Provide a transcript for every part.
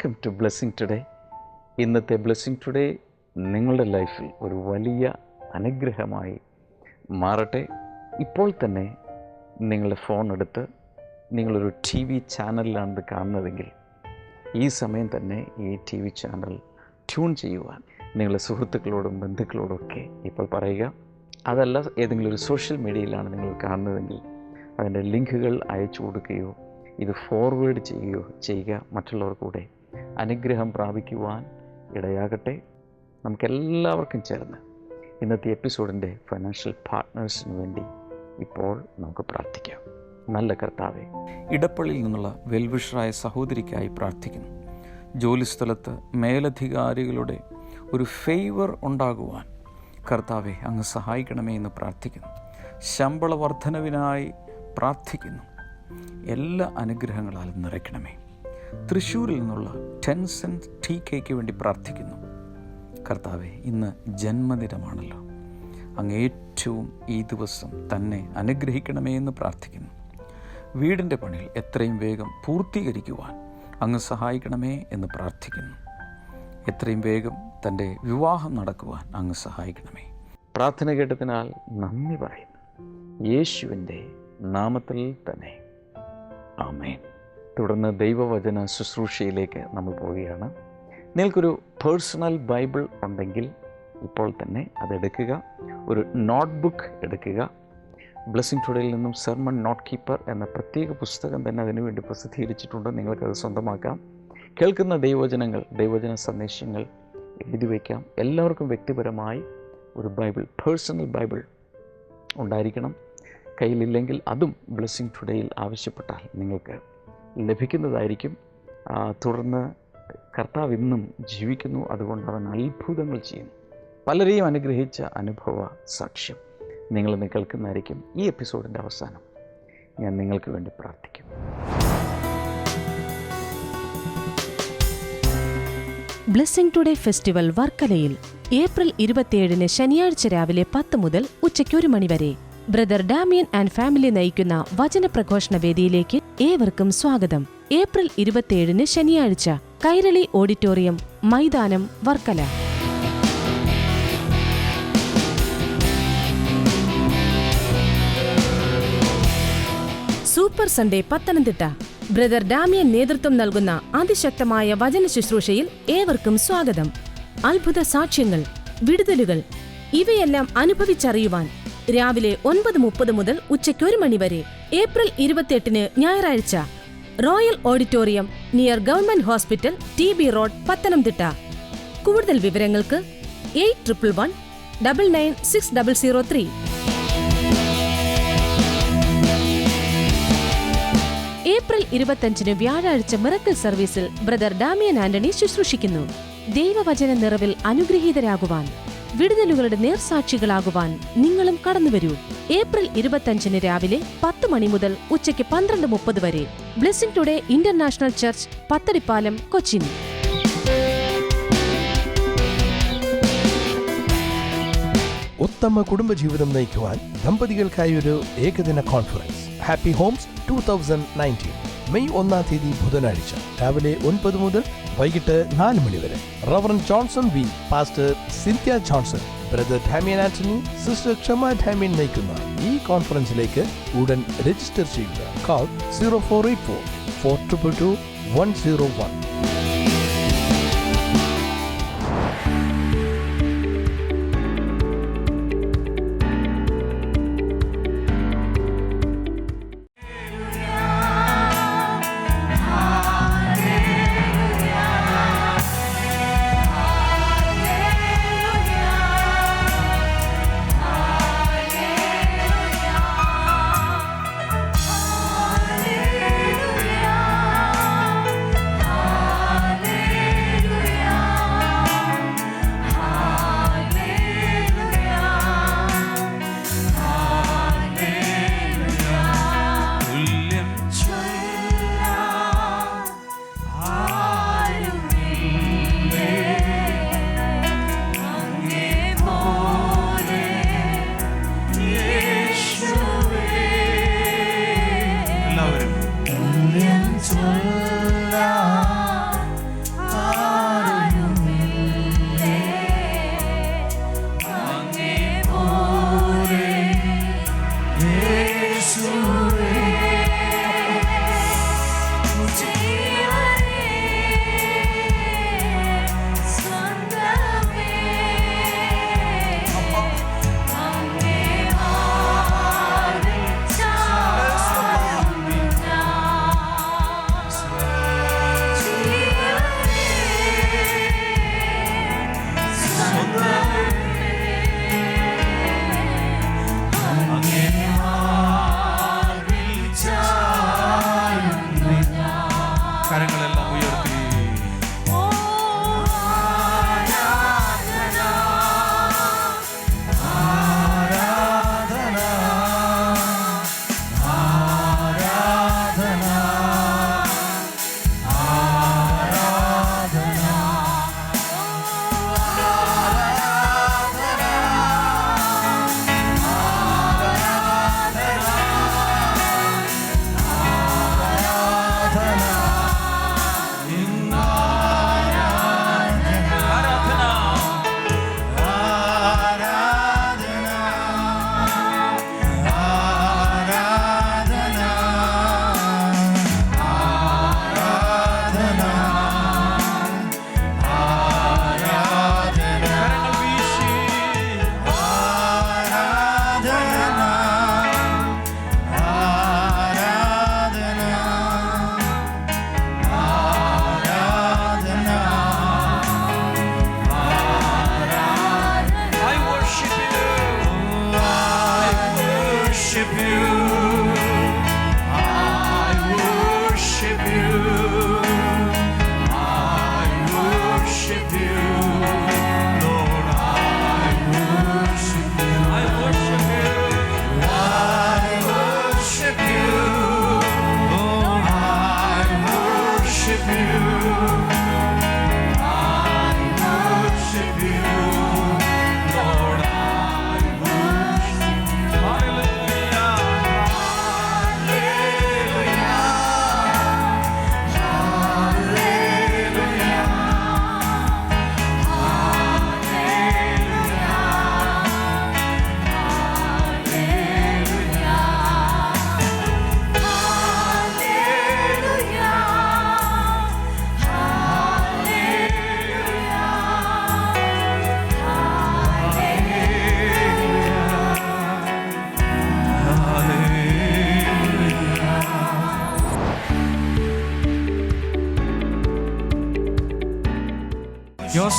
Welcome to blessing today ഇന്നത്തെ blessing today നിങ്ങളുടെ ലൈഫിൽ ഒരു വലിയ അനുഗ്രഹമായി മാറട്ടെ. ഇപ്പോൾ തന്നെ നിങ്ങളുടെ ഫോൺ എടുത്ത് നിങ്ങളൊരു ടി വി ചാനലിലാണ് ഇത് കാണുന്നതെങ്കിൽ ഈ സമയം തന്നെ ഈ ടി വി ചാനൽ ട്യൂൺ ചെയ്യുവാൻ നിങ്ങളുടെ സുഹൃത്തുക്കളോടും ബന്ധുക്കളോടും ഒക്കെ ഇപ്പോൾ പറയുക. അതല്ല ഏതെങ്കിലും ഒരു സോഷ്യൽ മീഡിയയിലാണ് നിങ്ങൾ കാണുന്നതെങ്കിൽ അതിന്റെ ലിങ്കുകൾ അയച്ചു കൊടുക്കുകയോ ഇത് ഫോർവേഡ് ചെയ്യുകയോ ചെയ്യുക. മറ്റുള്ളവർ കൂടെ അനുഗ്രഹം പ്രാപിക്കുവാൻ ഇടയാകട്ടെ. നമുക്കെല്ലാവർക്കും ചേർന്ന് ഇന്നത്തെ എപ്പിസോഡിന്റെ ഫൈനാൻഷ്യൽ പാർട്ട്നേഴ്സിന് വേണ്ടി ഇപ്പോൾ നമുക്ക് പ്രാർത്ഥിക്കാം. നല്ല കർത്താവെ ഇടപ്പള്ളിയിൽ നിന്നുള്ള വെൽവിഷറായ സഹോദരിക്കായി പ്രാർത്ഥിക്കുന്നു. ജോലിസ്ഥലത്ത് മേലധികാരികളുടെ ഒരു ഫേവർ ഉണ്ടാകുവാൻ കർത്താവെ അങ്ങ് സഹായിക്കണമേ എന്ന് പ്രാർത്ഥിക്കുന്നു. ശമ്പള വർധനവിനായി പ്രാർത്ഥിക്കുന്നു. എല്ലാ അനുഗ്രഹങ്ങളാലും നിറയ്ക്കണമേ. തൃശ്ശൂരിൽ നിന്നുള്ള ടെൻസൻ ടി കെക്ക് വേണ്ടി പ്രാർത്ഥിക്കുന്നു. കർത്താവെ ഇന്ന് ജന്മദിനമാണല്ലോ. അങ്ങ് ഏറ്റവും ഈ ദിവസം തന്നെ അനുഗ്രഹിക്കണമേ എന്ന് പ്രാർത്ഥിക്കുന്നു. വീടിന്റെ പണികൾ എത്രയും വേഗം പൂർത്തീകരിക്കുവാൻ അങ്ങ് സഹായിക്കണമേ എന്ന് പ്രാർത്ഥിക്കുന്നു. എത്രയും വേഗം തന്റെ വിവാഹം നടക്കുവാൻ അങ്ങ് സഹായിക്കണമേ. പ്രാർത്ഥന കേട്ടതിനാൽ നന്ദി പറയുന്നു. യേശുവിന്റെ നാമത്തിൽ തന്നെ. ആമേൻ. തുടർന്ന് ദൈവവചന ശുശ്രൂഷയിലേക്ക് നമ്മൾ പോവുകയാണ്. നിങ്ങൾക്കൊരു പേഴ്സണൽ ബൈബിൾ ഉണ്ടെങ്കിൽ ഇപ്പോൾ തന്നെ അതെടുക്കുക ഒരു നോട്ട്ബുക്ക് എടുക്കുക. ബ്ലെസ്സിങ് ടുഡേയിൽ നിന്നും സെർമൺ നോട്ട് കീപ്പർ എന്ന പ്രത്യേക പുസ്തകം തന്നെ അതിനുവേണ്ടി പ്രസിദ്ധീകരിച്ചിട്ടുണ്ട്. നിങ്ങൾക്കത് സ്വന്തമാക്കാം. കേൾക്കുന്ന ദൈവവചനങ്ങൾ ദൈവവചന സന്ദേശങ്ങൾ എഴുതി വയ്ക്കാം. എല്ലാവർക്കും വ്യക്തിപരമായി ഒരു ബൈബിൾ പേഴ്സണൽ ബൈബിൾ ഉണ്ടായിരിക്കണം. കയ്യിലില്ലെങ്കിൽ അതും ബ്ലെസ്സിങ് ടുഡേയിൽ ആവശ്യപ്പെട്ടാൽ നിങ്ങൾക്ക് ലഭിക്കുന്നതായിരിക്കും. തുടർന്ന് കർത്താവ് ഇന്നും ജീവിക്കുന്നു. അതുകൊണ്ട് അവൻ അത്ഭുതങ്ങൾ ചെയ്യുന്നു. പലരെയും അനുഗ്രഹിച്ച അനുഭവ സാക്ഷ്യം നിങ്ങൾ കേൾക്കുന്നതായിരിക്കും ഈ എപ്പിസോഡിന്റെ അവസാനം. ഞാൻ നിങ്ങൾക്ക് വേണ്ടി പ്രാർത്ഥിക്കും. ബ്ലെസ്സിംഗ് ടുഡേ ഫെസ്റ്റിവൽ വർക്കലയിൽ ഏപ്രിൽ ഇരുപത്തിയേഴിന് ശനിയാഴ്ച രാവിലെ പത്ത് മുതൽ ഉച്ചയ്ക്ക് ഒരു മണിവരെ ബ്രദർ ഡാമിയൻ ആൻഡ് ഫാമിലി നയിക്കുന്ന വചന പ്രഘോഷണ വേദിയിലേക്ക് ഏവർക്കും സ്വാഗതം. ഏപ്രിൽ ഇരുപത്തിയേഴിന് ശനിയാഴ്ച കൈരളി ഓഡിറ്റോറിയം മൈതാനം Varkala. Super Sunday Pathanamthitta. Brother Damian നേതൃത്വം നൽകുന്ന അതിശക്തമായ വചന ശുശ്രൂഷയിൽ ഏവർക്കും സ്വാഗതം. അത്ഭുത സാക്ഷ്യങ്ങൾ വിടുതലുകൾ ഇവയെല്ലാം അനുഭവിച്ചറിയുവാൻ രാവിലെ ഒൻപത് മുപ്പത് മുതൽ ഉച്ചയ്ക്ക് ഒരു മണിവരെ ഏപ്രിൽ ഇരുപത്തിയെട്ടിന് ഞായറാഴ്ച. Royal auditorium near government hospital T B road Pathanamthitta. കൂടുതൽ വിവരങ്ങൾക്ക് eight triple one double nine six double zero three. April ഇരുപത്തഞ്ചിന് വ്യാഴാഴ്ച മിറക്കൽ സർവീസിൽ ബ്രദർ ഡാമിയൻ ആന്റണി ശുശ്രൂഷിക്കുന്നു. ദൈവവചന നിറവിൽ അനുഗ്രഹീതരാകുവാൻ. വിടുതലുകളുടെ നേർസാക്ഷികളാകുവാൻ നിങ്ങളും കടന്നുവരൂ. ഏപ്രിൽ ഇരുപത്തഞ്ചിന് രാവിലെ പത്ത് മണി മുതൽ ഉച്ചയ്ക്ക് പന്ത്രണ്ട് മുപ്പത് വരെ. Blessing today international church Pathadipalam Cochin. ഉത്തമ കുടുംബജീവിതം നയിക്കുവാൻ ദമ്പതികൾക്കായി ഒരു ഏകദിന conference happy homes two thousand nineteen May ഒന്നാം തീയതി ബുധനാഴ്ച രാവിലെ ഒൻപത് മുതൽ വൈകിട്ട് നാല് മണി വരെ. Reverend Johnson V. Pastor Cynthia Johnson. Brother Damian Antony sister Kshama Damian നയിക്കുന്ന ഈ കോൺഫറൻസിലേക്ക് ഉടൻ രജിസ്റ്റർ ചെയ്യുക. Call zero four eight four four triple two one zero one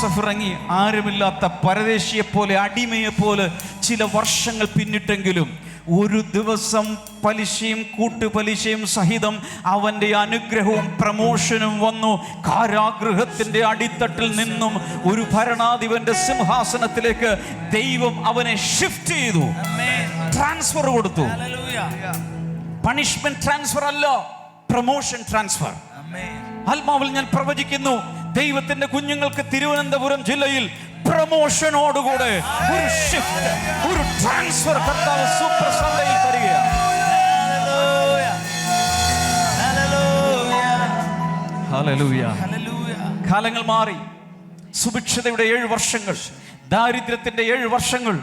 യോസഫ് ഇറങ്ങി ആരുമില്ലാത്ത പരദേശിയെ പോലെ അടിമയെ പോലെ ചില വർഷങ്ങൾ പിന്നിട്ടെങ്കിലും ഒരു ദിവസം പലിശയും കൂട്ടുപലിശയും സഹിതം അവന്റെ അനുഗ്രഹവും പ്രമോഷനും വന്നു. കാരാഗ്രഹത്തിന്റെ അടിത്തട്ടിൽ നിന്നും ഒരു ഭരണാധിപന്റെ സിംഹാസനത്തിലേക്ക് ദൈവം അവനെ ഷിഫ്റ്റ് ചെയ്തു. ട്രാൻസ്ഫർ കൊടുത്തു. പണിഷ്മെന്റ് ട്രാൻസ്ഫർ അല്ല പ്രമോഷൻ ട്രാൻസ്ഫർ ആത്മാവിൽ ഞാൻ പ്രവചിക്കുന്നു ദൈവത്തിന്റെ കുഞ്ഞുങ്ങൾക്ക് തിരുവനന്തപുരം ജില്ലയിൽ പ്രമോഷനോടുകൂടെ ഒരു ഷിഫ്റ്റ് ഒരു ട്രാൻസ്ഫർ കർത്താവ് സൂപ്പർ സൺഡേയിൽ തരികയാണ്. കാലങ്ങൾ മാറി. സുഭിക്ഷതയുടെ ഏഴ് വർഷങ്ങൾ ദാരിദ്ര്യത്തിന്റെ ഏഴ് വർഷങ്ങൾ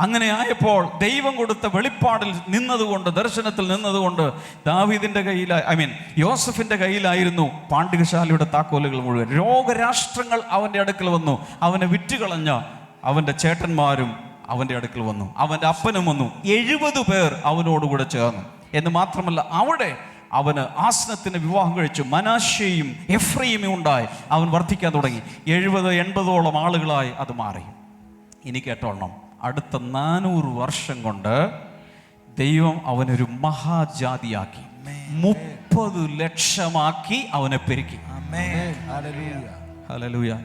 അങ്ങനെ ആയപ്പോൾ ദൈവം കൊടുത്ത വെളിപ്പാടിൽ നിന്നതുകൊണ്ട് ദർശനത്തിൽ നിന്നതുകൊണ്ട് ദാവീദിന്റെ കയ്യിൽ ഐ മീൻ യോസഫിന്റെ കയ്യിലായിരുന്നു പാണ്ഡികശാലയുടെ താക്കോലുകൾ മുഴുവൻ. രോഗരാഷ്ട്രങ്ങൾ അവന്റെ അടുക്കൽ വന്നു. അവനെ വിറ്റുകളഞ്ഞ അവന്റെ ചേട്ടന്മാരും അവന്റെ അടുക്കൽ വന്നു. അവന്റെ അപ്പനും വന്നു. എഴുപത് പേർ അവനോടുകൂടെ ചേർന്നു. എന്ന് മാത്രമല്ല അവിടെ അവന് ആസനത്തിന് വിവാഹം കഴിച്ചു. മനാശയും എഫ്രയും ഉണ്ടായി. അവൻ വർദ്ധിക്കാൻ തുടങ്ങി. എഴുപത് എൺപതോളം ആളുകളായി അത് മാറി. ഇനി കേട്ടോളണം. അടുത്ത നാനൂറ് വർഷം കൊണ്ട് ദൈവം അവനൊരു മഹാജാതിയാക്കി. മുപ്പത് ലക്ഷമാക്കി അവനെ പെരുക്കി.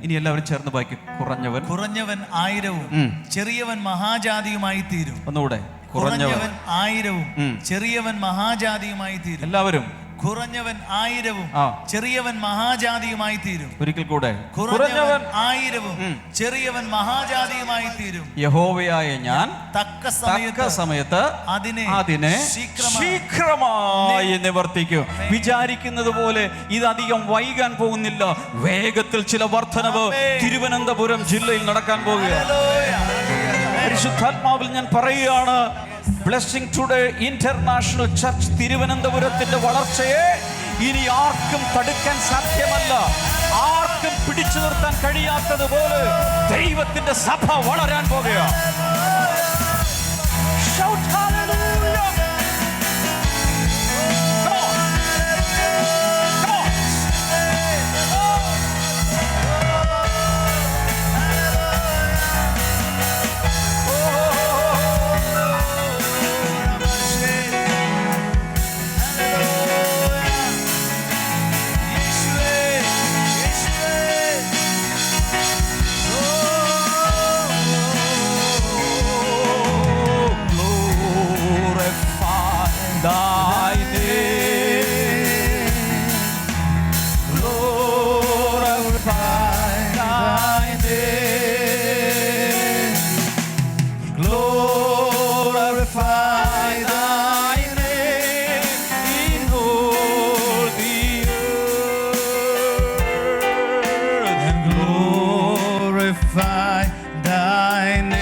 ഇനി എല്ലാവരും ചേർന്ന് വായിക്കും. കുറഞ്ഞവൻ. കുറഞ്ഞവൻ ആയിരവും ചെറിയവൻ മഹാജാതിയുമായി തീരും ഒന്നുകൂടെ. കുറഞ്ഞവൻ. ആയിരവും ചെറിയവൻ മഹാജാതിയുമായി തീരും എല്ലാവരും കുറഞ്ഞവൻ ആയിരവും ചെറിയവൻ മഹാജാതിയുമായി തീരും. ഒരിക്കൽ കൂടെ. കുറഞ്ഞവൻ ആയിരവും ചെറിയവൻ മഹാജാതിയുമായി തീരും. യഹോവയായ ഞാൻ തക്ക തക്ക സമയത്ത് അതിനെ അതിനെ ശീഘ്രമായി നിവർത്തിക്കും. വിചാരിക്കുന്നത് പോലെ ഇത് അധികം വൈകാൻ പോകുന്നില്ല. വേഗത്തിൽ ചില വർധനവ്. തിരുവനന്തപുരം ജില്ലയിൽ നടക്കാൻ പോകുക പരിശുദ്ധാത്മാവിൽ ഞാൻ പറയുകയാണ് ബ്ലെസ്സിംഗ് ടുഡേ ഇന്റർനാഷണൽ ചർച്ച് തിരുവനന്തപുരത്തിന്റെ വളർച്ചയെ ഇനി ആർക്കും തടുക്കാൻ സാധ്യമല്ല. ആർക്കും പിടിച്ചു നിർത്താൻ കഴിയാത്തതുപോലെ ദൈവത്തിന്റെ സഭ വളരാൻ പോകുകയാണ് I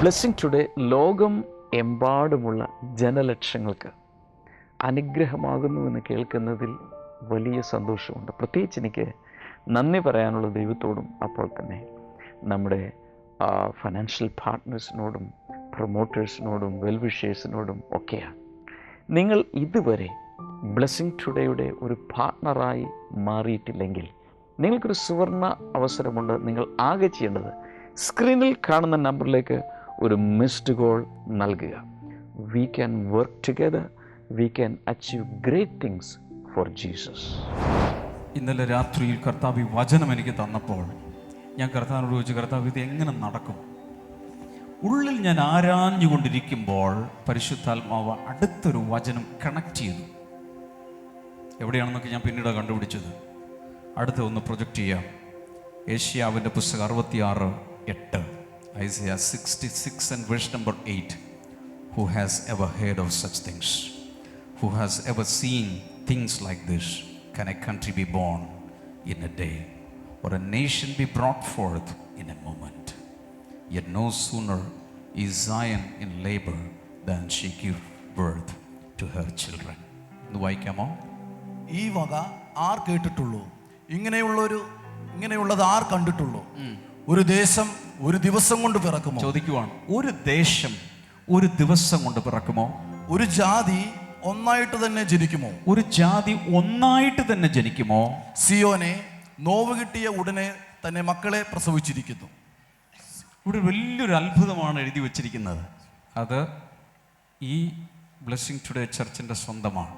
ബ്ലെസ്സിങ് ടുഡേ ലോകം എമ്പാടുമുള്ള ജനലക്ഷങ്ങൾക്ക് അനുഗ്രഹമാകുന്നുവെന്ന് കേൾക്കുന്നതിൽ വലിയ സന്തോഷമുണ്ട്. പ്രത്യേകിച്ച് എനിക്ക് നന്ദി പറയാനുള്ള ദൈവത്തോടും അപ്പോൾ തന്നെ നമ്മുടെ ഫൈനാൻഷ്യൽ പാർട്ട്നേഴ്സിനോടും പ്രൊമോട്ടേഴ്സിനോടും വെൽവിഷേഴ്സിനോടും ഒക്കെയാണ്. നിങ്ങൾ ഇതുവരെ ബ്ലെസ്സിങ് ടുഡേയുടെ ഒരു പാർട്ട്ണറായി മാറിയിട്ടില്ലെങ്കിൽ നിങ്ങൾക്കൊരു സുവർണ അവസരമുണ്ട്. നിങ്ങൾ ആകെ ചെയ്യേണ്ടത് സ്ക്രീനിൽ കാണുന്ന നമ്പറിലേക്ക് ഒരു മിസ്ഡ് കോൾ നൽകുക. We can work together we can achieve great things for Jesus ഇന്നലെ രാത്രിയിൽ കർത്താവ് ഈ വചനം എനിക്ക് തന്നപ്പോൾ ഞാൻ കർത്താവിനോട് ചോദിച്ചു കർത്താവ് ഇത് എങ്ങനെ നടക്കും? ഉള്ളിൽ ഞാൻ ആരാഞ്ഞുകൊണ്ടിരിക്കുമ്പോൾ പരിശുദ്ധാത്മാവ് അടുത്തൊരു വചനം കണക്ട് ചെയ്തു. എവിടെയാണെന്നൊക്കെ ഞാൻ പിന്നീട് കണ്ടുപിടിച്ചത്. അടുത്ത ഒന്ന് പ്രൊജക്റ്റ് ചെയ്യാം. ഏഷ്യാവിന്റെ പുസ്തകം അറുപത്തിയാറ് എട്ട്. Isaiah sixty six and verse number eight who has ever heard of such things who has ever seen things like this? Can a country be born in a day, or a nation be brought forth in a moment? Yet no sooner is Zion in labor than she give birth to her children. ഒന്ന് വായിക്കാമോ ഈ വക R കേട്ടിട്ടുള്ളൂ ഇങ്ങനെയുള്ളൊരു ഇങ്ങനെയുള്ളത് R കണ്ടിട്ടുള്ളൂ ഒരു ദേശം ഒരു ദിവസം കൊണ്ട് പിറക്കുമോ? ചോദിക്കുവാണ് ഒരു ദേശം ഒരു ദിവസം കൊണ്ട് പിറക്കുമോ? ഒരു ജാതി ഒന്നായിട്ട് തന്നെ ജനിക്കുമോ? ഒരു ജാതി ഒന്നായിട്ട് തന്നെ ജനിക്കുമോ? സിയോനെ നോവ് കിട്ടിയ ഉടനെ തന്നെ മക്കളെ പ്രസവിച്ചിരിക്കുന്നു. ഇവിടെ വലിയൊരു അത്ഭുതമാണ് എഴുതി വച്ചിരിക്കുന്നത്. അത് ഈ ബ്ലെസ്സിങ് ടുഡേ ചർച്ചിന്റെ സ്വന്തമാണ്.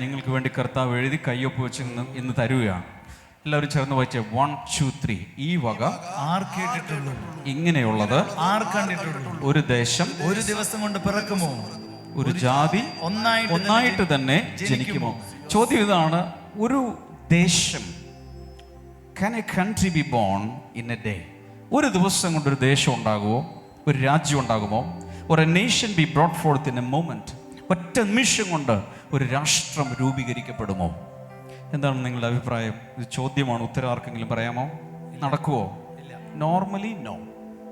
നിങ്ങൾക്ക് വേണ്ടി കർത്താവ് എഴുതി കയ്യൊപ്പ് വെച്ച് ഇന്ന് ഇന്ന് തരുകയാണ്. എല്ലാവരും ചേർന്ന് വായിച്ചേ വൺ ടു ത്രീ ഈ വക ആർ കേട്ടിട്ടുള്ളൂ. ഇങ്ങനെയുള്ളത് ആർ കണ്ടിട്ടുള്ളൂ. ഒരു ദേശം ഒരു ദിവസം കൊണ്ട് പിറക്കുമോ? ഒരു ജാതി ഒന്നായിട്ട് ഒന്നായിട്ട് തന്നെ ജനിക്കുമോ? ചോദ്യം ഇതാണ് ഒരു ദേശം. Can a country be born in a day ഒരു ദിവസം കൊണ്ട് ഒരു ദേശം ഉണ്ടാകുമോ? ഒരു രാജ്യം ഉണ്ടാകുമോ? ഒരു nation be brought forth in a moment ഒറ്റ നിമിഷം കൊണ്ട് ഒരു രാഷ്ട്രം രൂപീകരിക്കപ്പെടുമോ? എന്താണ് നിങ്ങളുടെ അഭിപ്രായം? ഇത് ചോദ്യമാണ്? ഉത്തരം ആർക്കെങ്കിലും പറയാമോ? നടക്കുമോ നോർമലി നോ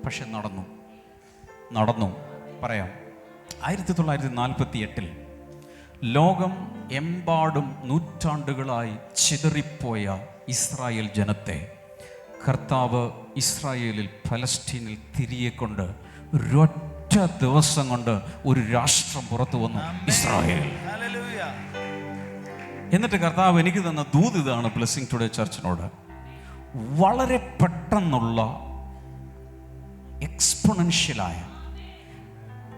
പക്ഷെ നടന്നു. നടന്നു. പറയാം. ആയിരത്തി തൊള്ളായിരത്തി നാൽപ്പത്തി എട്ടിൽ ലോകം എമ്പാടും നൂറ്റാണ്ടുകളായി ചിതറിപ്പോയ ഇസ്രായേൽ ജനത്തെ കർത്താവ് ഇസ്രായേലിൽ ഫലസ്തീനിൽ തിരികെ കൊണ്ട് ഒരൊറ്റ ദിവസം കൊണ്ട് ഒരു രാഷ്ട്രം പുറത്തു വന്നു ഇസ്രായേൽ. എന്നിട്ട് കർത്താവ് എനിക്ക് തന്ന ദൂത് ഇതാണ് ബ്ലെസ്സിങ് ടുഡേ ചർച്ചിനോട് വളരെ പെട്ടെന്നുള്ള എക്സ്പൊണൻഷ്യലായ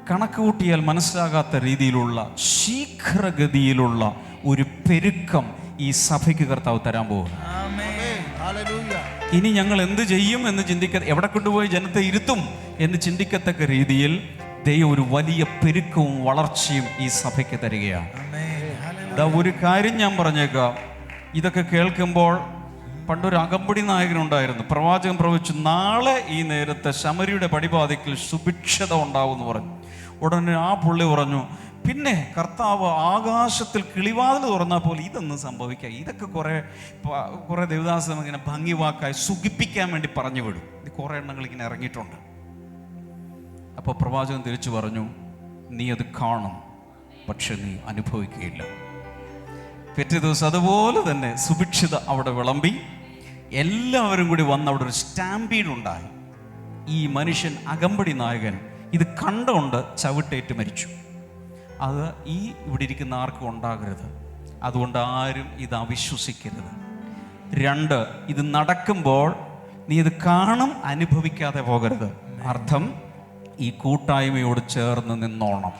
കണക്ക് കൂട്ടിയാൽ മനസ്സിലാകാത്ത രീതിയിലുള്ള ശീഘ്രഗതിയിലുള്ള ഒരു പെരുക്കം ഈ സഭയ്ക്ക് കർത്താവ് തരാൻ പോകുക ഇനി ഞങ്ങൾ എന്ത് ചെയ്യും എന്ന് ചിന്തിക്ക എവിടെ കൊണ്ടുപോയി ജനത്തെ ഇരുത്തും എന്ന് ചിന്തിക്കത്തക്ക രീതിയിൽ ദൈവം ഒരു വലിയ പെരുക്കവും വളർച്ചയും ഈ സഭയ്ക്ക് തരികയാണ്. ദാ ഒരു കാര്യം ഞാൻ പറഞ്ഞേക്കാം. ഇതൊക്കെ കേൾക്കുമ്പോൾ പണ്ടൊരു അകമ്പടി നായകനുണ്ടായിരുന്നു. പ്രവാചകൻ പ്രവചിച്ചു നാളെ ഈ നേരത്തെ ശമരിയുടെ പടിപാതയ്ക്കിൽ സുഭിക്ഷത ഉണ്ടാവും എന്ന് പറഞ്ഞു. ഉടനെ ആ പുള്ളി പറഞ്ഞു പിന്നെ കർത്താവ് ആകാശത്തിൽ കിളിവാതിൽ തുറന്നാൽ പോലെ ഇതൊന്നും സംഭവിക്കുക ഇതൊക്കെ കുറേ കുറേ ദേവദാസം ഇങ്ങനെ ഭംഗിവാക്കായി സുഖിപ്പിക്കാൻ വേണ്ടി പറഞ്ഞു വിടും. ഇത് കുറേ എണ്ണങ്ങൾ ഇങ്ങനെ ഇറങ്ങിയിട്ടുണ്ട്. അപ്പോൾ പ്രവാചകൻ തിരിച്ചു പറഞ്ഞു നീ അത് കാണും പക്ഷെ നീ അനുഭവിക്കുകയില്ല. പിറ്റേ ദിവസം അതുപോലെ തന്നെ സുഭിക്ഷിത അവിടെ വിളമ്പി എല്ലാവരും കൂടി വന്ന് അവിടെ ഒരു സ്റ്റാമ്പീഡ് ഉണ്ടായി. ഈ മനുഷ്യൻ അകമ്പടി നായകൻ ഇത് കണ്ടുകൊണ്ട് ചവിട്ടേറ്റ് മരിച്ചു. അത് ഈ ഇവിടെ ഇരിക്കുന്ന ആർക്കും ഉണ്ടാകരുത്. അതുകൊണ്ട് ആരും ഇത് അവിശ്വസിക്കരുത്. രണ്ട് ഇത് നടക്കുമ്പോൾ നീ ഇത് കാണും അനുഭവിക്കാതെ പോകരുത്. അർത്ഥം ഈ കൂട്ടായ്മയോട് ചേർന്ന് നിന്നോണം.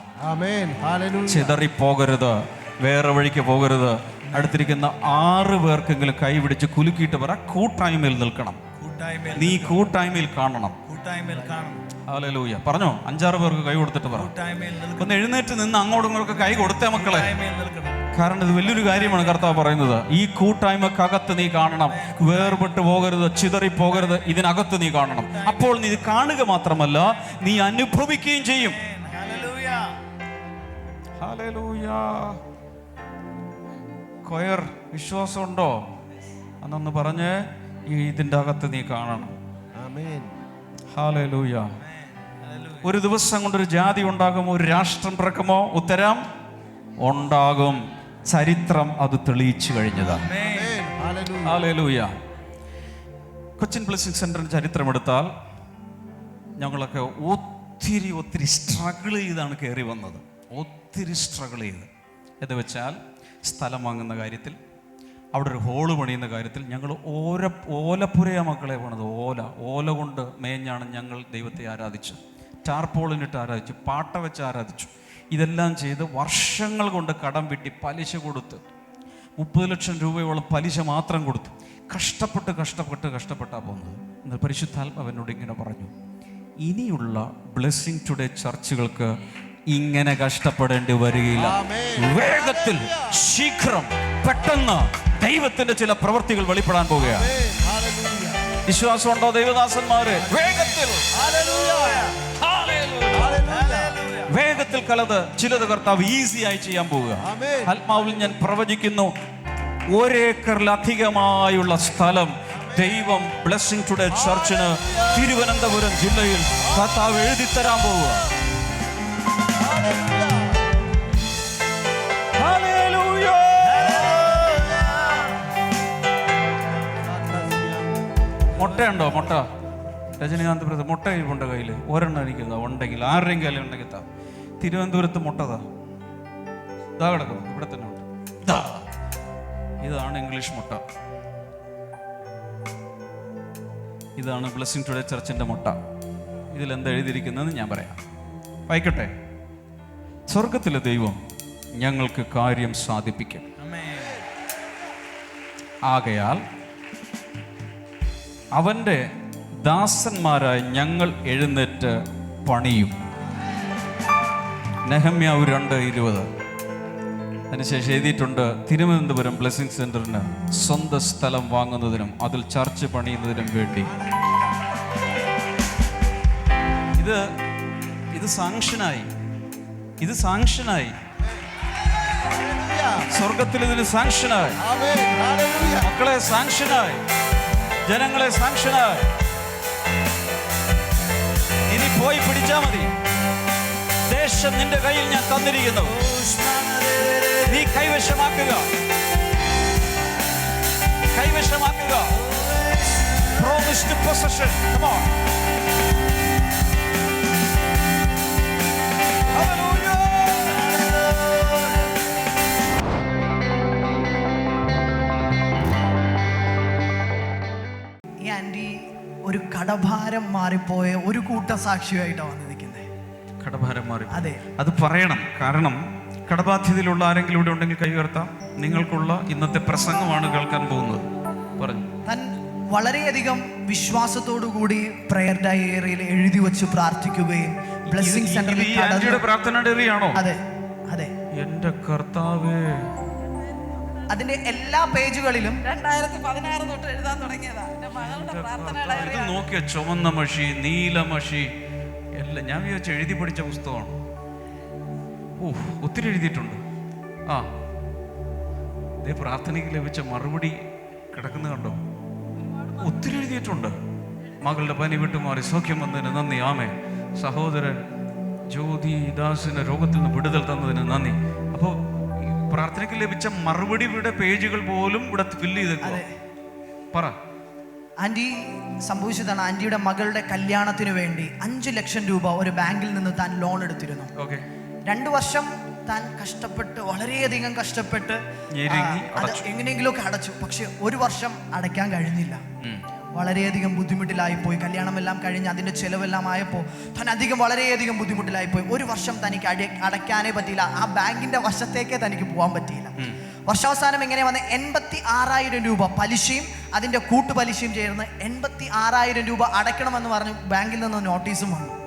ചിതറിപ്പോകരുത്. വേറെ വഴിക്ക് പോകരുത്. അടുത്തിരിക്കുന്ന ആറ് പേർക്കെങ്കിലും കൈ പിടിച്ച് കുലുക്കിയിട്ട് പറ കൂട്ടായ്മയിൽ നിൽക്കണം. നീ കൂട്ടായ്മയിൽ കാണണം. കൂട്ടായ്മയിൽ കാണും ഹാലലൂയ പറഞ്ഞോ? അഞ്ചാറ് പേർക്ക് കൈ കൊടുത്തിട്ട് പറ. ഒന്ന് എഴുന്നേറ്റ് നിന്ന് അങ്ങോട്ടും ഇങ്ങോട്ടും കൈ കൊടുത്തേ മക്കളെ. കാരണം ഇത് വലിയൊരു കാര്യമാണ് കർത്താവ് പറയുന്നത്. ഈ കൂട്ടായ്മക്കകത്ത് നീ കാണണം. വേർപെട്ട് പോകരുത് ചിതറി പോകരുത് ഇതിനകത്ത് നീ കാണണം. അപ്പോൾ നീ ഇത് കാണുക മാത്രമല്ല നീ അനുഭവിക്കുകയും ചെയ്യും. ഹല്ലേലൂയ. കൊയർ വിശ്വാസമുണ്ടോ? അന്നൊന്ന് പറഞ്ഞ് ഈ ഇതിന്റെ അകത്ത് നീ കാണണം. ഹാലൂയ ഒരു ദിവസം കൊണ്ടൊരു ജാതി ഉണ്ടാകുമോ? ഒരു രാഷ്ട്രം പിറക്കുമോ? ഉത്തരം? ഉണ്ടാകും. ചരിത്രം അത് തെളിയിച്ചു കഴിഞ്ഞതാണ് കൊച്ചിൻ പ്ലസിംഗ് സെന്ററിന്റെ ചരിത്രം എടുത്താൽ ഞങ്ങളൊക്കെ ഒത്തിരി ഒത്തിരി സ്ട്രഗിൾ ചെയ്താണ് കയറി വന്നത്. ഒത്തിരി സ്ട്രഗിൾ ചെയ്ത്. എന്ന് വെച്ചാൽ സ്ഥലം വാങ്ങുന്ന കാര്യത്തിൽ അവിടെ ഒരു ഹോൾ പണിയുന്ന കാര്യത്തിൽ ഞങ്ങൾ ഓല ഓലപ്പുരയ മക്കളെ പണിത്. ഓല ഓല കൊണ്ട് മേഞ്ഞാണ് ഞങ്ങൾ ദൈവത്തെ ആരാധിച്ചത്. ടാർപോളിനിട്ട് ആരാധിച്ചു പാട്ട വെച്ച് ആരാധിച്ചു. ഇതെല്ലാം ചെയ്ത് വർഷങ്ങൾ കൊണ്ട് കടം വെട്ടി പലിശ കൊടുത്ത് മുപ്പത് ലക്ഷം രൂപയോളം പലിശ മാത്രം കൊടുത്തു കഷ്ടപ്പെട്ട് കഷ്ടപ്പെട്ട് കഷ്ടപ്പെട്ടാ പോകുന്നത്. എന്നാൽ പരിശുദ്ധാത്മാവനോട് ഇങ്ങനെ പറഞ്ഞു ഇനിയുള്ള ബ്ലെസ്സിങ് ടുഡേ ചർച്ചുകൾക്ക് ഇങ്ങനെ കഷ്ടപ്പെടേണ്ടി വരികയില്ല. വേഗത്തിൽ ശീഘ്രം പെട്ടെന്ന് ദൈവത്തിന്റെ ചില പ്രവൃത്തികൾ വെളിപ്പെടാൻ പോവുകയാണ്. വിശ്വാസമുണ്ടോ ദൈവദാസന്മാര്? വേഗത്തിൽ. വേഗത്തിൽ കലത് ചിലത് കർത്താവ് ഈസിയായി ചെയ്യാൻ പോവുക. ആത്മാവിൽ ഞാൻ പ്രവചിക്കുന്നു ഒരേക്കറിലധികമായുള്ള സ്ഥലം ദൈവം ബ്ലെസ്സിംഗ് ടുഡേ ചർച്ചിന് തിരുവനന്തപുരം ജില്ലയിൽ കർത്താവ് എഴുതി തരാൻ പോവുക. മുട്ടയുണ്ടോ? മുട്ട. രജനീകാന്ത് പ്രസ മുട്ട ഇരിപ്പുണ്ട് കയ്യിൽ ഒരെണ്ണം എനിക്കതാ ഉണ്ടെങ്കിൽ. ആരുടെയും കയ്യിൽ ഉണ്ടെങ്കിൽ താ. തിരുവനന്തപുരത്ത് മുട്ടതാ ഇതാ കിടക്കുന്നു. ഇവിടെ തന്നെ ഉണ്ട്. ഇതാ ഇതാണ് ഇംഗ്ലീഷ് മുട്ട. ഇതാണ് ബ്ലെസ്സിങ് ടുഡേ ചർച്ചിന്റെ മുട്ട. ഇതിൽ എന്താ എഴുതിയിരിക്കുന്നതെന്ന് ഞാൻ പറയാം. വായിക്കട്ടെ? സ്വർഗത്തിലെ ദൈവം ഞങ്ങൾക്ക് കാര്യം സാധിപ്പിക്കും. ആകയാൽ അവന്റെ ദാസന്മാരായി ഞങ്ങൾ എഴുന്നേറ്റ് പണിയും. നെഹമ്യാവ് രണ്ട് ഇരുപത്. അതിനുശേഷം എഴുതിയിട്ടുണ്ട് തിരുവനന്തപുരം ബ്ലെസ്സിങ് സെന്ററിന് സ്വന്തം സ്ഥലം വാങ്ങുന്നതിനും അതിൽ ചർച്ച് പണിയുന്നതിനും വേണ്ടി. ഇത് ഇത് സാങ്ഷനായി ഇത് സാങ്ഷനായി. സ്വർഗത്തിൽ ഇതിന് സാങ്ഷനായി. മക്കളെ സാങ്ഷനായി. ജനങ്ങളെ സാങ്ഷനായി. ഇനി പോയി പിടിച്ചാ മതി. ദേശം നിന്റെ കയ്യിൽ ഞാൻ തന്നിരിക്കുന്നു. നീ കൈവശമാക്കുക. കൈവശമാക്കുക. Promised possession. Come. ഒരു കടഭാരം മാറിപ്പോയ ഒരു കൂട്ട സാക്ഷിയായിട്ടാണ് വന്ന് നിൽക്കുന്നത് കടഭാരം മാറി അതെ. അത് പറയണം. കാരണം കടബാധ്യതയിലുള്ള ആരെങ്കിലും ഇവിടെ ഉണ്ടെങ്കിൽ കൈ ഉയർത്താം. നിങ്ങൾക്കുള്ള ഇന്നത്തെ പ്രസംഗമാണ് കേൾക്കാൻ പോകുന്നത്. പറഞ്ഞു. താൻ വളരെയധികം വിശ്വാസത്തോടു കൂടി പ്രയർ ഡയറിയിൽ എഴുതി വെച്ച് പ്രാർത്ഥിക്കുകയും ബ്ലെസ്സിംഗ് സെന്ററിൽ പ്രാർത്ഥന ഡയറിയാണോ അതെ. അതെ. എന്റെ കർത്താവേ അതിന്റെ എല്ലാ പേജുകളിലും രണ്ടായിരത്തി പതിനാറ് തൊട്ട് എഴുതാൻ തുടങ്ങിയതാ. എന്റെ മകളുടെ പ്രാർത്ഥന നോക്കിയ? ചുവന്ന മഷി നീല മഷി എല്ലാം. ഞാൻ വിചാരിച്ചു എഴുതി പഠിച്ച പുസ്തകമാണ്. ഓ ഒത്തിരി എഴുതിയിട്ടുണ്ട്. ആ. ഇതേ പ്രാർത്ഥനയ്ക്ക് ലഭിച്ച മറുപടി കിടക്കുന്ന കണ്ടോ? ഒത്തിരി എഴുതിയിട്ടുണ്ട്. മകളുടെ പനി വിട്ടുമാറി സൗഖ്യം വന്നതിന് നന്ദി. ആമേ. സഹോദരൻ ജ്യോതി ദാസിന് രോഗത്തിൽ നിന്ന് വിടുതൽ തന്നതിന് നന്ദി. അപ്പോൾ പ്രാർത്ഥനയ്ക്ക് ലഭിച്ച മറുപടി മറുപടിയുടെ പേജുകൾ പോലും ഇവിടെ ഫില്ല് ചെയ്തേക്കുക പറ. ആന്റി സംഭവിച്ചതാണ്. ആന്റിയുടെ മകളുടെ കല്യാണത്തിന് വേണ്ടി അഞ്ചു ലക്ഷം രൂപ ഒരു ബാങ്കിൽ നിന്ന് താൻ ലോൺ എടുത്തിരുന്നു. ഓക്കെ. രണ്ടു വർഷം താൻ കഷ്ടപ്പെട്ട് വളരെയധികം കഷ്ടപ്പെട്ട് എങ്ങനെയെങ്കിലുമൊക്കെ അടച്ചു. പക്ഷെ ഒരു വർഷം അടയ്ക്കാൻ കഴിഞ്ഞില്ല. വളരെയധികം ബുദ്ധിമുട്ടിലായിപ്പോയി. കല്യാണമെല്ലാം കഴിഞ്ഞ് അതിന്റെ ചിലവെല്ലാം ആയപ്പോൾ താൻ അധികം വളരെയധികം ബുദ്ധിമുട്ടിലായിപ്പോയി. ഒരു വർഷം തനിക്ക് അടി അടയ്ക്കാനേ പറ്റിയില്ല. ആ ബാങ്കിന്റെ വശത്തേക്കേ തനിക്ക് പോകാൻ പറ്റിയില്ല. വർഷാവസാനം എങ്ങനെ വന്ന് എൺപത്തി ആറായിരം രൂപ പലിശയും അതിന്റെ കൂട്ടുപലിശയും ചേർന്ന് എൺപത്തി ആറായിരം രൂപ അടയ്ക്കണമെന്ന് പറഞ്ഞ് ബാങ്കിൽ നിന്ന് നോട്ടീസും വന്നു.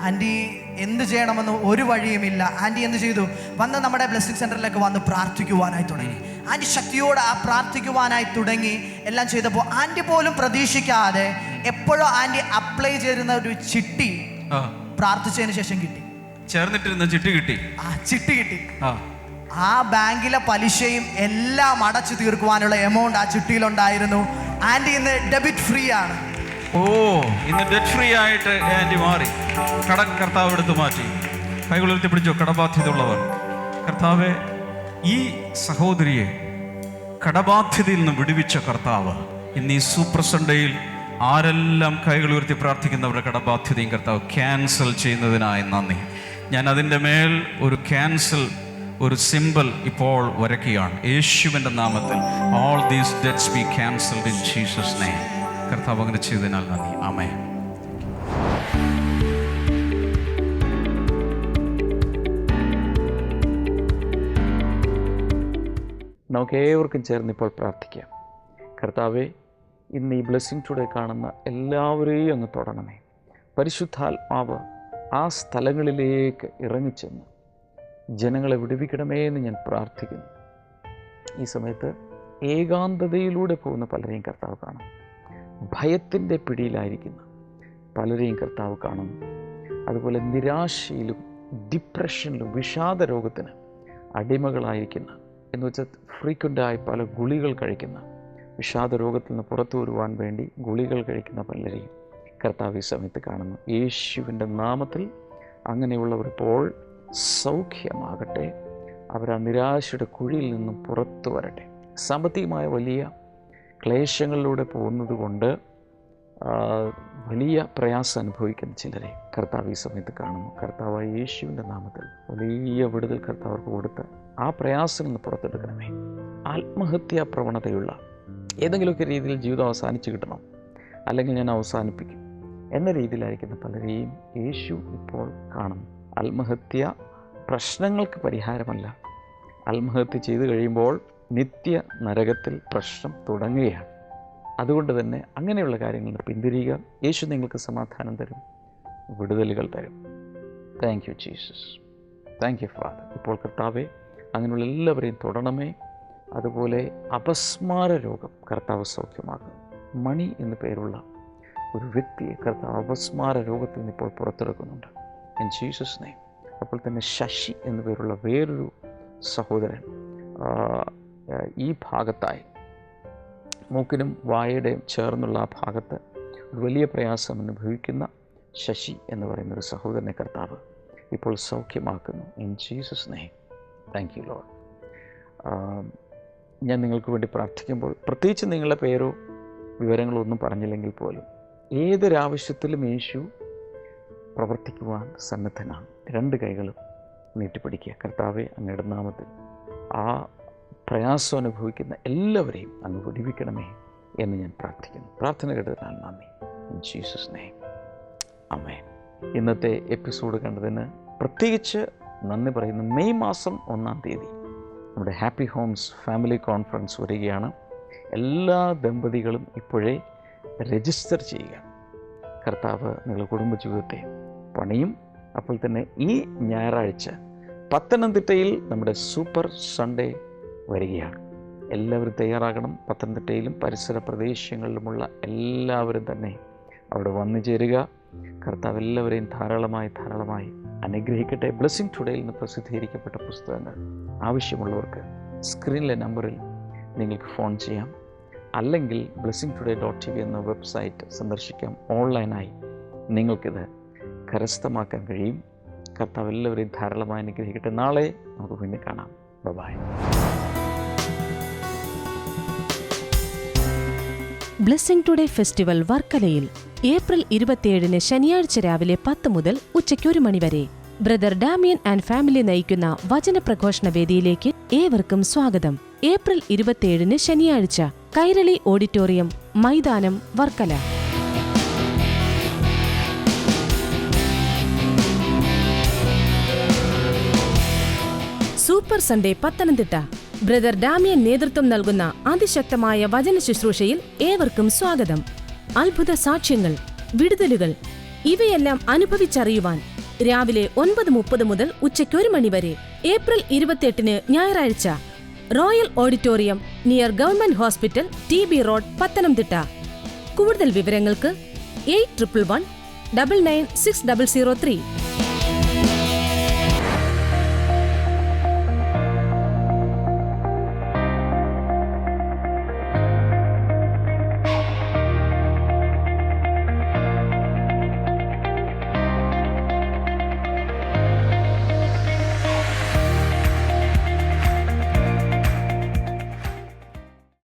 ആന്റി എന്ത് ചെയ്യണമെന്ന് ഒരു വഴിയുമില്ല. ആന്റി എന്ത് ചെയ്തു? വന്ന് നമ്മുടെ ബ്ലസ്സിംഗ് സെന്ററിലേക്ക് വന്ന് പ്രാർത്ഥിക്കുവാനായി തുടങ്ങി. ആന്റി ശക്തിയോട് ആ പ്രാർത്ഥിക്കുവാനായി തുടങ്ങി എല്ലാം ചെയ്തപ്പോൾ ആന്റി പോലും പ്രതീക്ഷിക്കാതെ എപ്പോഴോ ആന്റി അപ്ലൈ ചെയ്തിരുന്ന ഒരു ചിട്ടി പ്രാർത്ഥിച്ചതിന് ശേഷം കിട്ടി. ചേർന്നിട്ടിരുന്ന ചിട്ടി കിട്ടി. ആ ചിട്ടി കിട്ടി. ആ. ബാങ്കിലെ പലിശയും എല്ലാം അടച്ചു തീർക്കുവാനുള്ള എമൗണ്ട് ആ ചിട്ടിയിലുണ്ടായിരുന്നു. ആന്റി ഇന്ന് ഡെബിറ്റ് ഫ്രീ ആണ്. ഓ ഇന്ന് ഡെറ്റ് ഫ്രീ ആയിട്ട് ആന്റി മാറി. കടം കർത്താവ് എടുത്ത് മാറ്റി. കൈകൾ ഉയർത്തി പിടിച്ചോ കടബാധ്യത ഉള്ളവർ കർത്താവെ ഈ സഹോദരിയെ കടബാധ്യതയിൽ നിന്ന് വിടുവിച്ച കർത്താവ് ഇന്ന് ഈ സൂപ്പർ സൺഡേയിൽ ആരെല്ലാം കൈകൾ ഉയർത്തി പ്രാർത്ഥിക്കുന്നവരുടെ കടബാധ്യതയും കർത്താവ് ക്യാൻസൽ ചെയ്യുന്നതിനായി നന്ദി. ഞാൻ അതിന്റെ മേൽ ഒരു ക്യാൻസൽ ഒരു സിമ്പൽ ഇപ്പോൾ വരയ്ക്കുകയാണ്. യേശുവിന്റെ നാമത്തിൽ all these debts be cancelled in Jesus name കർത്താവ് അങ്ങനെ ചെയ്തതിനാൽ നന്ദി. ആമേ നമുക്ക് ഏവർക്കും ചേർന്ന് ഇപ്പോൾ പ്രാർത്ഥിക്കാം. കർത്താവെ ഇന്ന് ഈ ബ്ലെസ്സിങ് ടുഡേ കാണുന്ന എല്ലാവരെയും അങ്ങ് തൊടണമേ. പരിശുദ്ധാത്മാവ് ആ സ്ഥലങ്ങളിലേക്ക് ഇറങ്ങിച്ചെന്ന് ജനങ്ങളെ വിടുവിക്കണമേ എന്ന് ഞാൻ പ്രാർത്ഥിക്കുന്നു. ഈ സമയത്ത് ഏകാന്തതയിലൂടെ പോകുന്ന പലരെയും കർത്താവ് കാണും. ഭയത്തിന്റെ പിടിയിലായിരിക്കുന്ന പലരെയും കർത്താവ് കാണുന്നു. അതുപോലെ നിരാശയിലും ഡിപ്രഷനിലും വിഷാദ രോഗത്തിന് അടിമകളായിരിക്കുന്ന എന്ന് വെച്ചാൽ ഫ്രീക്വന്റായി പല ഗുളികൾ കഴിക്കുന്ന വിഷാദ രോഗത്തിൽ നിന്ന് പുറത്തു വരുവാൻ വേണ്ടി ഗുളികൾ കഴിക്കുന്ന പലരെയും കർത്താവ് ഈ സമയത്ത് കാണുന്നു. യേശുവിന്റെ നാമത്തിൽ അങ്ങനെയുള്ളവരിപ്പോൾ സൗഖ്യമാകട്ടെ. അവർ ആ നിരാശയുടെ കുഴിയിൽ നിന്നും പുറത്തു വരട്ടെ. സാമ്പത്തികമായ വലിയ ക്ലേശങ്ങളിലൂടെ പോകുന്നത് കൊണ്ട് വലിയ പ്രയാസം അനുഭവിക്കുന്ന ചിലരെ കർത്താവ് ഈ സമയത്ത് കാണുന്നു. കർത്താവ് യേശുവിന്റെ നാമത്തിൽ വലിയ വിടുതൽ കർത്താവർക്ക് കൊടുത്ത് ആ പ്രയാസം നിന്ന് പുറത്തെടുക്കണമേ. ആത്മഹത്യാ പ്രവണതയുള്ള ഏതെങ്കിലുമൊക്കെ രീതിയിൽ ജീവിതം അവസാനിച്ചു കിട്ടണം. അല്ലെങ്കിൽ ഞാൻ അവസാനിപ്പിക്കും. എന്ന രീതിയിലായിരിക്കുന്ന പലരെയും യേശു ഇപ്പോൾ കാണുന്നു. ആത്മഹത്യ പ്രശ്നങ്ങൾക്ക് പരിഹാരമല്ല. ആത്മഹത്യ ചെയ്തു കഴിയുമ്പോൾ നിത്യ നരകത്തിൽ പ്രശ്നം തുടങ്ങുകയാണ്. അതുകൊണ്ട് തന്നെ അങ്ങനെയുള്ള കാര്യങ്ങളിൽ നിന്ന് പിന്തിരിയുക. യേശു നിങ്ങൾക്ക് സമാധാനം തരും വിടുതലുകൾ തരും. Thank you Jesus thank you father ഇപ്പോൾ കർത്താവെ അങ്ങനെയുള്ള എല്ലാവരെയും തൊടണമേ. അതുപോലെ അപസ്മാര രോഗം കർത്താവ് സൗഖ്യമാക്കും. മണി എന്നു പേരുള്ള ഒരു വ്യക്തിയെ കർത്താവ് അപസ്മാര രോഗത്തിൽ നിന്ന് ഇപ്പോൾ പുറത്തെടുക്കുന്നുണ്ട്. ഇൻ ജീസസ് നെയ്മ് അപ്പോൾ തന്നെ ശശി എന്നു പേരുള്ള വേറൊരു സഹോദരൻ ഈ ഭാഗത്തായി മൂക്കിനും വായയുടെയും ചേർന്നുള്ള ആ ഭാഗത്ത് ഒരു വലിയ പ്രയാസം അനുഭവിക്കുന്ന ശശി എന്ന് പറയുന്ന ഒരു സഹോദരനെ കർത്താവ് ഇപ്പോൾ സൗഖ്യമാക്കുന്നു. In Jesus name thank you lord ഞാൻ നിങ്ങൾക്ക് വേണ്ടി പ്രാർത്ഥിക്കുമ്പോൾ പ്രത്യേകിച്ച് നിങ്ങളുടെ പേരോ വിവരങ്ങളോ ഒന്നും പറഞ്ഞില്ലെങ്കിൽ പോലും ഏതൊരാവശ്യത്തിലും യേശു പ്രവർത്തിക്കുവാൻ സന്നദ്ധനാണ്. രണ്ട് കൈകളും നീട്ടിപ്പിടിക്കുക. കർത്താവെ അങ്ങയുടെ നാമത്തിൽ ആ പ്രയാസം അനുഭവിക്കുന്ന എല്ലാവരെയും അങ്ങ് വിടിവിക്കണമേ എന്ന് ഞാൻ പ്രാർത്ഥിക്കുന്നു. പ്രാർത്ഥന കേട്ടതിനാൽ നന്ദി. ഇൻ ജീസസ് നെയ്മ് ഇന്നത്തെ എപ്പിസോഡ് കണ്ടതിന് പ്രത്യേകിച്ച് നന്ദി പറയുന്നു. മെയ് മാസം ഒന്നാം തീയതി നമ്മുടെ ഹാപ്പി ഹോംസ് ഫാമിലി കോൺഫറൻസ് വരികയാണ്. എല്ലാ ദമ്പതികളും ഇപ്പോഴേ രജിസ്റ്റർ ചെയ്യുക. കർത്താവ് നിങ്ങളുടെ കുടുംബജീവിതത്തെ പണിയും. അപ്പോൾ തന്നെ ഈ ഞായറാഴ്ച പത്തനംതിട്ടയിൽ നമ്മുടെ സൂപ്പർ സൺഡേ വരികയാണ്. എല്ലാവരും തയ്യാറാകണം. പത്തനംതിട്ടയിലും പരിസര പ്രദേശങ്ങളിലുമുള്ള എല്ലാവരും തന്നെ അവിടെ വന്നു ചേരുക. കർത്താവ് എല്ലാവരെയും ധാരാളമായി ധാരാളമായി അനുഗ്രഹിക്കട്ടെ. ബ്ലെസ്സിങ് ടുഡേയിൽ നിന്ന് പ്രസിദ്ധീകരിക്കപ്പെട്ട പുസ്തകങ്ങൾ ആവശ്യമുള്ളവർക്ക് സ്ക്രീനിലെ നമ്പറിൽ നിങ്ങൾക്ക് ഫോൺ ചെയ്യാം. അല്ലെങ്കിൽ blessing today dot T V എന്ന വെബ്സൈറ്റ് സന്ദർശിക്കാം. ഓൺലൈനായി നിങ്ങൾക്കിത് കരസ്ഥമാക്കാൻ കഴിയും. കർത്താവ് എല്ലാവരെയും ധാരാളമായി അനുഗ്രഹിക്കട്ടെ. നാളെ നമുക്ക് പിന്നെ കാണാം. ബൈ ബ്ലെസ്സിംഗ് ടുഡേ ഫെസ്റ്റിവൽ വർക്കലയിൽ. ഏപ്രിൽ ഇരുപത്തിയേഴിന് ശനിയാഴ്ച രാവിലെ പത്ത് മുതൽ ഉച്ചയ്ക്ക് ഒരു മണിവരെ ബ്രദർ ഡാമിയൻ ആൻഡ് ഫാമിലി നയിക്കുന്ന വചനപ്രഘോഷണ വേദിയിലേക്ക് ഏവർക്കും സ്വാഗതം. ഏപ്രിൽ ഇരുപത്തിയേഴിന് ശനിയാഴ്ച കൈരളി ഓഡിറ്റോറിയം മൈതാനം Varkala. Super Sunday Pathanamthitta. Brother Damian നേതൃത്വം നൽകുന്ന അതിശക്തമായ വചന ശുശ്രൂഷയിൽ ഏവർക്കും സ്വാഗതം. അത്ഭുത സാക്ഷ്യങ്ങൾ വിടുതലുകൾ ഇവയെല്ലാം അനുഭവിച്ചറിയുവാൻ രാവിലെ ഒൻപത് മുപ്പത് മുതൽ ഉച്ചയ്ക്ക് ഒരു മണിവരെ ഏപ്രിൽ ഇരുപത്തിയെട്ടിന് ഞായറാഴ്ച royal auditorium near government hospital T B road Pathanamthitta. കൂടുതൽ വിവരങ്ങൾക്ക് eight triple one double nine six double zero three.